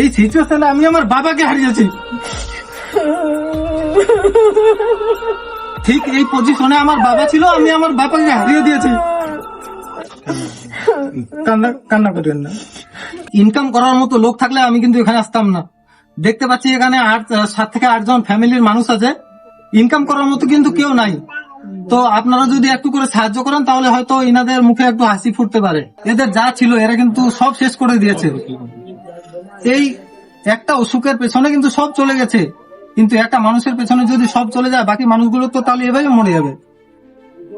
এই সিচুয়েশনে আমি আমার বাবাকে হারিয়েছি। ঠিক এই পজিশনে আমার বাবা ছিল, আমি আমার বাবাকে হারিয়ে দিয়েছি। কান্না কান্না করেন না। ইনকাম করার মতো লোক থাকলে আমি কিন্তু এখানে আসতাম না। দেখতে পাচ্ছি এখানে আট সাত থেকে আটজন ফ্যামিলির মানুষ আছে। ইনকাম করার মতো কিন্তু কেউ নাই। তো আপনারা যদি একটু করে সাহায্য করেন, তাহলে হয়তো ইনাদের মুখে একটু হাসি ফুটতে পারে। এদের যা ছিল, এরা কিন্তু সব শেষ করে দিয়েছে। এই একটা অসুখের পেছনে কিন্তু সব চলে গেছে। কিন্তু একটা মানুষের পেছনে যদি সব চলে যায়, বাকি মানুষগুলো তো তাহলে এভাবে মরে যাবে।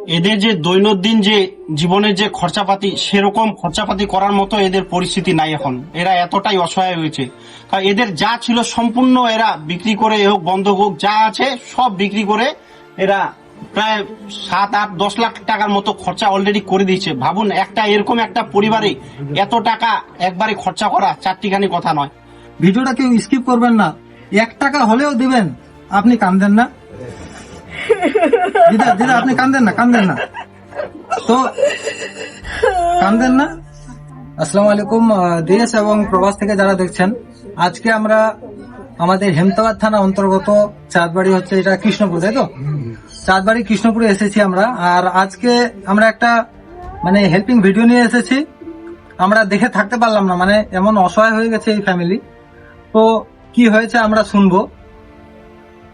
এদের যে দৈনন্দিন যে জীবনের যে খরচাপাতি, সেরকম খরচাপাতি করার মতো এদের পরিস্থিতি নাই এখন। এরা এতটাই অসহায় হয়েছে। কারণ এদের যা ছিল সম্পূর্ণ এরা বিক্রি করে হোক, বন্ধ হোক, যা আছে সব বিক্রি করে এরা প্রায় সাত আট দশ লাখ টাকার মতো খরচা অলরেডি করে দিয়েছে। ভাবুন একটা এরকম একটা পরিবারে এত টাকা একবারে খরচা করা চারটিখানি কথা নয়। ভিডিওটা কেউ স্কিপ করবেন না। এক টাকা হলেও দিবেন। আপনি কান্দেন না। দিদা দিদা আপনি কান্দেন না কান্দেন না। তো কান্দেন না। আসসালামু আলাইকুম দেশ এবং প্রবাস থেকে যারা দেখছেন আজকে আমরা আমাদের হেমতাবাদ থানা অন্তর্গত চাঁদবাড়ি হচ্ছে, এটা কৃষ্ণপুর, তাই তো? চাঁদবাড়ি, কৃষ্ণপুরে এসেছি আমরা। আর আজকে আমরা একটা মানে হেল্পিং ভিডিও নিয়ে এসেছি। আমরা দেখে থাকতে পারলাম না মানে এমন অসহায় হয়ে গেছে এই ফ্যামিলি তো, কি হয়েছে আমরা শুনব।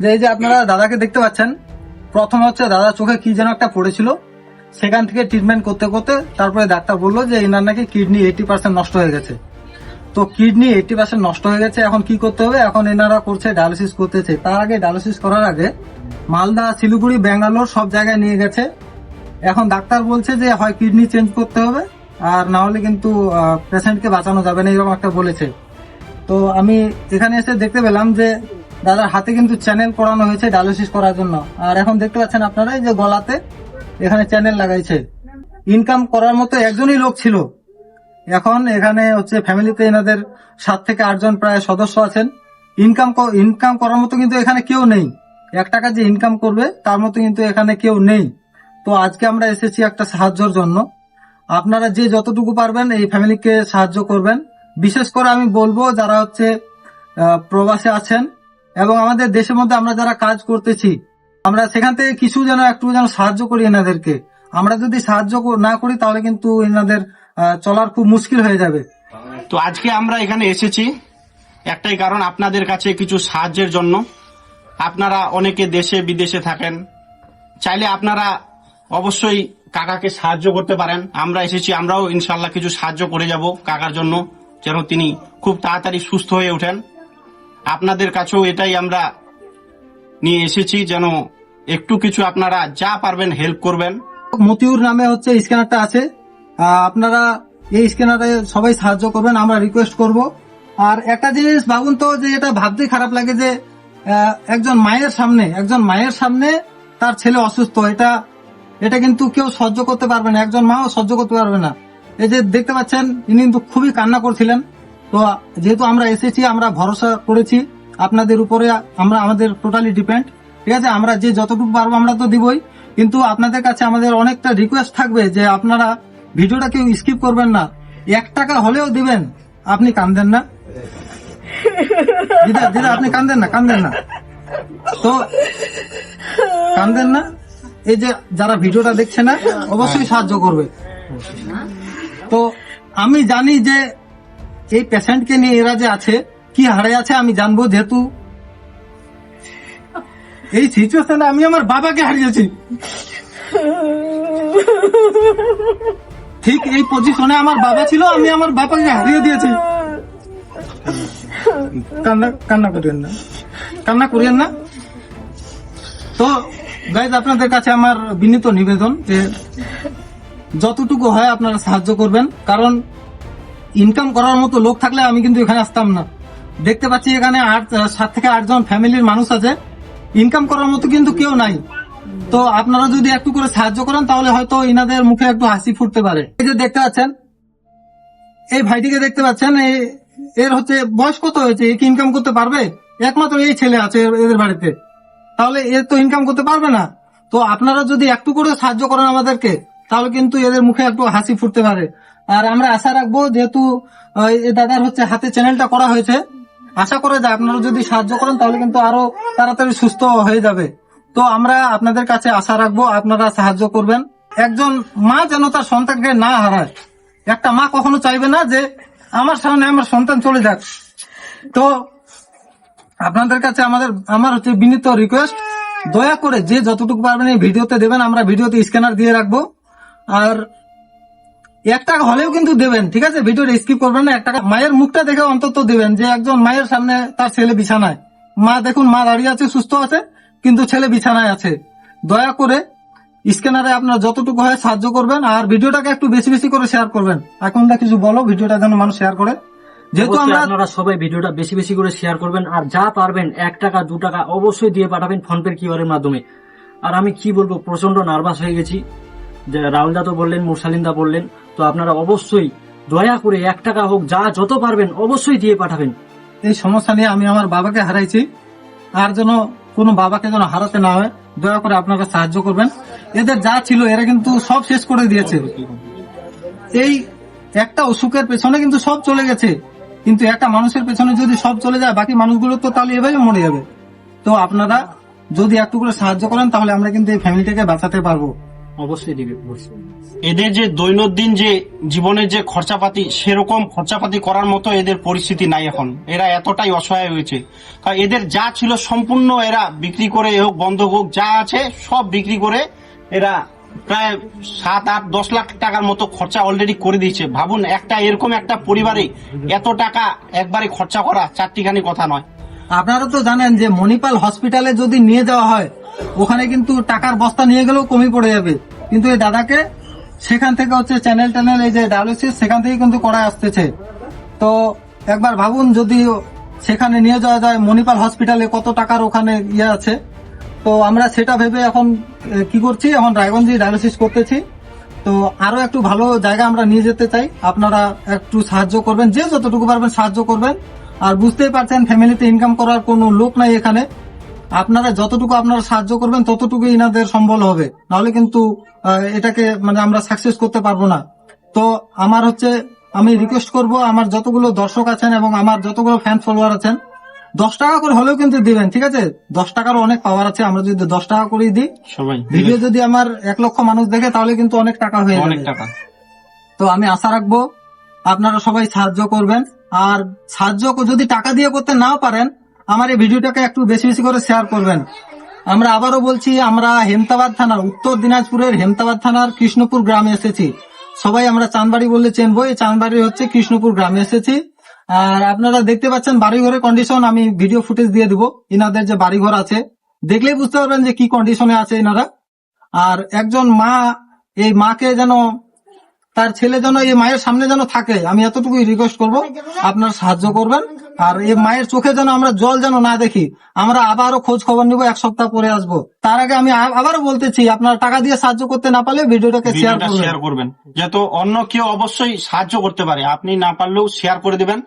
যে এই যে আপনারা দাদাকে দেখতে পাচ্ছেন, প্রথম হচ্ছে দাদা চোখে কি যেন একটা পড়েছিল। সেখান থেকে ট্রিটমেন্ট করতে করতে তারপরে ডাক্তার বলল যে, এনার নাকি কিডনি এইটি পার্সেন্ট নষ্ট হয়ে গেছে। তো কিডনি এইটি পার্সেন্ট নষ্ট হয়ে গেছে, এখন কি করতে হবে? এখন এনারা করছে ডায়ালিসিস করতেছে। তার আগে ডায়ালিসিস করার আগে মালদা, শিলিগুড়ি, ব্যাঙ্গালোর সব জায়গায় নিয়ে গেছে। এখন ডাক্তার বলছে যে হয় কিডনি চেঞ্জ করতে হবে, আর না হলে কিন্তু পেশেন্টকে বাঁচানো যাবে না, এরকম একটা বলেছে। তো আমি এখানে এসে দেখতে পেলাম যে দাদার হাতে কিন্তু চ্যানেল করানো হয়েছে ডায়ালিসিস করার জন্য। আর এখন দেখতে পাচ্ছেন আপনারা যে গলাতে এখানে চ্যানেল লাগাইছে। ইনকাম করার মতো একজনই লোক ছিল। এখন এখানে হচ্ছে ফ্যামিলিতে এনাদের সাত থেকে আটজন প্রায় সদস্য আছেন। ইনকাম ইনকাম করার মতো কিন্তু এখানে কেউ নেই। এক টাকা যে ইনকাম করবে, তার মতো কিন্তু এখানে কেউ নেই। তো আজকে আমরা এসেছি একটা সাহায্যর জন্য। আপনারা যে যতটুকু পারবেন এই ফ্যামিলিকে সাহায্য করবেন। বিশেষ করে আমি বলব যারা হচ্ছে প্রবাসে আছেন এবং আমাদের দেশের মধ্যে আমরা যারা কাজ করতেছি, আমরা সেখান থেকে কিছু যেন একটু যেন সাহায্য করি এনাদেরকে। আমরা যদি সাহায্য না করি তাহলে কিন্তু এনাদের চলার খুব মুশকিল হয়ে যাবে। তো আজকে আমরা এখানে এসেছি। একটাই কারণ আপনাদের কাছে কিছু সাহায্যের জন্য। আপনারা অনেকে দেশে বিদেশে থাকেন। চাইলে আপনারা অবশ্যই কাকাকে সাহায্য করতে পারেন। আমরা এসেছি আমরাও ইনশাল্লাহ কিছু সাহায্য করে যাব কাকার জন্য যেন তিনি খুব তাড়াতাড়ি সুস্থ হয়ে ওঠেন। আপনাদের কাছেও এটাই আমরা নিয়ে এসেছি যেন একটু কিছু আপনারা যা পারবেন হেল্প করবেন। মতিউর নামে হচ্ছে স্ক্যানারটা আছে। আপনারা এই স্ক্যানারে সবাই সাহায্য করবেন, আমরা রিকোয়েস্ট করব। আর একটা জিনিস ভাবুন তো, যে এটা ভাবতে খারাপ লাগে যে একজন মায়ের সামনে, একজন মায়ের সামনে তার ছেলে অসুস্থ, এটা এটা কিন্তু কেউ সহ্য করতে পারবে না, একজন মাও সহ্য করতে পারবে না। এই যে দেখতে পাচ্ছেন, ইনি কিন্তু খুবই কান্না করছিলেন। তো যেহেতু আমরা এসেছি, আমরা ভরসা করেছি, আপনাদের উপরে আমরা, আমাদের টোটালি ডিপেন্ড ঠিক আছে? আমরা যে যতটুকু পারব আমরা তো দিবই, কিন্তু আপনাদের কাছে আমাদের অনেকটা রিকোয়েস্ট থাকবে যে আপনারা ভিডিওটা কেউ স্কিপ করবেন না। এক টাকা হলেও দিবেন। আপনি কান্দেন না। দিদা দিদা, আপনি কান্দেন না কান্দেন না। তো, কান্দেন না। এই যে যারা ভিডিওটা দেখছে না, অবশ্যই সাহায্য করবে। তো, আমি জানি যে এই পেশেন্টকে নিয়ে এরা যে আছে, কি হারে আছে আমি জানব যেহেতু। এই সিচুয়েশনে আমি আমার বাবাকে হারিয়েছি। ঠিক এই পজিশনে আমার বাবা ছিল, আমি আমার বাবাকে হারিয়ে দিয়েছি। কান্না কান্না করিয়েন না। কান্না করিয়েন না। তো গাইজ আপনাদের কাছে আমার বিনীত নিবেদন যে যতটুকু হয় আপনারা সাহায্য করবেন, কারণ ইনকাম করার মতো লোক থাকলে আমি কিন্তু এখানে আসতাম না। দেখতে পাচ্ছি এখানে আট, সাত থেকে আটজন ফ্যামিলির মানুষ আছে। ইনকাম করার মতো কিন্তু কেউ নাই। তো আপনারা যদি একটু করে সাহায্য করেন, তাহলে হয়তো ইনাদের মুখে একটু হাসি ফুটতে পারে। এই যে দেখতে পাচ্ছেন, এই ভাইটিকে দেখতে পাচ্ছেন এর হচ্ছে বয়স কত হয়েছে? এ কি ইনকাম করতে পারবে? একমাত্র এই ছেলে আছে এদের বাড়িতে। তাহলে এ তো ইনকাম করতে পারবে না। তো আপনারা যদি একটু করে সাহায্য করেন আমাদেরকে, তাহলে কিন্তু এদের মুখে একটু হাসি ফুটতে পারে। আর আমরা আশা রাখব, যেহেতু দাদার হচ্ছে হাতে চ্যানেলটা করা হয়েছে, আশা করে যে আপনারা যদি সাহায্য করেন, তাহলে কিন্তু আরও তাড়াতাড়ি সুস্থ হয়ে যাবে। তো আমরা আপনাদের কাছে আশা রাখব আপনারা সাহায্য করবেন। একজন মা যেন তার সন্তানকে না হারায়। একটা মা কখনো চাইবে না যে, আমার সামনে আমার সন্তান চলে যাক। তো আপনাদের কাছে আমাদের, আমার হচ্ছে বিনীত রিকোয়েস্ট দয়া করে যে যতটুকু পারবেন এই ভিডিওতে দেবেন, আমরা ভিডিওতে স্ক্যানার দিয়ে রাখব। আর এক টাকা হলেও কিন্তু দেবেন, ঠিক আছে? ভিডিওটা স্কিপ করবেন না, এক টাকা। মায়ের মুখটা দেখে অন্তত দেবেন যে, একজন মায়ের সামনে তার ছেলে বিছানায়। মা দেখুন, মা দাঁড়িয়ে আছে, সুস্থ আছে। কিন্তু ছেলে বিছানায় আছে। দয়া করে স্ক্যানারে আপনার যতটুকু হয় সাহায্য করবেন আর ভিডিওটাকে একটু বেশি বেশি করে শেয়ার করবেন। এখন দা কিছু বলো ভিডিওটা যেন মানুষ শেয়ার করে। যেহেতু আমরা আপনারা সবাই ভিডিওটা বেশি বেশি করে শেয়ার করবেন আর যা পারবেন এক টাকা দু টাকা অবশ্যই দিয়ে পাঠাবেন ফোন পে কিউআর মাধ্যমে। আর আমি কি বলব প্রচণ্ড নার্ভাস হয়ে গেছি। যে রাহুলদা তো বললেন মুরসালিন্দা বললেন তো আপনারা অবশ্যই দয়া করে এক টাকা হোক যা যত পারবেন অবশ্যই দিয়ে পাঠাবেন। এই সমস্যা নিয়ে আমি আমার বাবাকে হারাইছি। আর যেন কোনো বাবাকে যেন হারাতে না হয়, দয়া করে আপনারা সাহায্য করবেন। এদের যা ছিল, এরা কিন্তু সব শেষ করে দিয়েছে। এই একটা অসুখের পেছনে কিন্তু সব চলে গেছে। কিন্তু একটা মানুষের পেছনে যদি সব চলে যায়, বাকি মানুষগুলো তো তাহলে এভাবে মরে যাবে। তো আপনারা যদি একটু করে সাহায্য করেন, তাহলে আমরা কিন্তু এই ফ্যামিলিটাকে বাঁচাতে পারব। অবশ্যই দিবে এদের যে দৈনন্দিন যে জীবনের যে খরচাপাতি, সেরকম খরচাপাতি করার মতো এদের পরিস্থিতি নাই এখন। এরা এতটাই অসহায় হয়েছে। এদের যা ছিল সম্পূর্ণ এরা বিক্রি করে হোক, বন্ধ হোক, যা আছে সব বিক্রি করে এরা প্রায় সাত, আট, দশ লাখ টাকার মতো খরচা অলরেডি করে দিয়েছে। ভাবুন, একটা এরকম একটা পরিবারে এত টাকা একবারে খরচা করা চারটিখানি কথা নয়। আপনারা তো জানেন যে মণিপাল হসপিটালে যদি নিয়ে যাওয়া হয়, ওখানে কিন্তু টাকার বস্তা নিয়ে গেলেও কমই পড়ে যাবে। কিন্তু এই দাদাকে সেখান থেকে হচ্ছে চ্যানেল ট্যানেল এই যে ডায়ালিসিস সেখান থেকে কিন্তু করা আসতেছে। তো একবার ভাবুন যদি সেখানে নিয়ে যাওয়া যায়, মণিপাল হসপিটালে কত টাকার ওখানে ইয়ে আছে। তো আমরা সেটা ভেবে এখন কি করছি? এখন রায়গঞ্জে ডায়ালিসিস করতেছি। তো আরও একটু ভালো জায়গা আমরা নিয়ে যেতে চাই। আপনারা একটু সাহায্য করবেন, যে যতটুকু পারবেন সাহায্য করবেন। আর বুঝতেই পারছেন ফ্যামিলিতে ইনকাম করার কোনো লোক নাই এখানে। আপনারা যতটুকু আপনারা সাহায্য করবেন ততটুকু ইনাদের সম্বল হবে। নাহলে কিন্তু এটাকে মানে আমরা সাকসেস করতে পারব না। তো আমার হচ্ছে আমি রিকোয়েস্ট করব আমার যতগুলো দর্শক আছেন এবং আমার যতগুলো ফ্যান ফলোয়ার আছেন দশ টাকা করে হলেও কিন্তু দিবেন ঠিক আছে? দশ টাকারও অনেক পাওয়ার আছে আমরা যদি দশ টাকা করেই দিই। সবাই ভিডিও যদি আমার এক লক্ষ মানুষ দেখে তাহলে কিন্তু অনেক টাকা হয়ে অনেক যাবে। টাকা। তো আমি আশা রাখব আপনারা সবাই সাহায্য করবেন। আর সাহায্য যদি টাকা দিয়ে করতে নাও পারেন, আমার এই ভিডিওটাকে একটু বেশি বেশি করে শেয়ার করবেন। আমরা আবারও বলছি, আমরা হেমতাবাদ থানার, উত্তর দিনাজপুরের হেমতাবাদ থানার কৃষ্ণপুর গ্রামে এসেছি। সবাই আমরা চাঁদবাড়ি বললে চেনবো, এই চাঁদবাড়ি হচ্ছে কৃষ্ণপুর গ্রামে এসেছি। আর আপনারা দেখতে পাচ্ছেন বাড়িঘরের কন্ডিশন আমি ভিডিও ফুটেজ দিয়ে দিব। ইনাদের যে বাড়িঘর আছে, দেখলেই বুঝতে পারবেন যে কি কন্ডিশনে আছে এনারা আর একজন মা, এই মাকে যেন তার ছেলে যেন এই মায়ের সামনে যেন থাকে আমি এতটুকুই রিকোয়েস্ট করব। আপনার সাহায্য করবেন। আর এই মায়ের চোখে যেন আমরা জল যেন না দেখি আমরা আবারও খোঁজ খবর নিব এক সপ্তাহ পরে আসব। তার আগে আমি আবারও বলতেছি আপনারা টাকা দিয়ে সাহায্য করতে না পারলে ভিডিওটাকে শেয়ার করবেন। শেয়ার করবেন যাতে অন্য কেউ অবশ্যই সাহায্য করতে পারে। আপনি না পারলেও শেয়ার করে দিবেন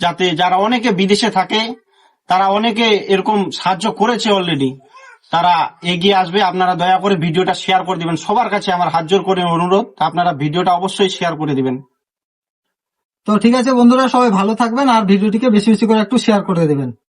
যাতে যারা অনেকে বিদেশে থাকে তারা অনেকে এরকম সাহায্য করেছে অলরেডি তারা এগিয়ে আসবে। আপনারা দয়া করে ভিডিওটা শেয়ার করে দিবেন। সবার কাছে আমার হাত জোর করে অনুরোধ, আপনারা ভিডিওটা অবশ্যই শেয়ার করে দিবেন। তো ঠিক আছে বন্ধুরা, সবাই ভালো থাকবেন আর ভিডিওটিকে বেশি বেশি করে একটু শেয়ার করে দেবেন।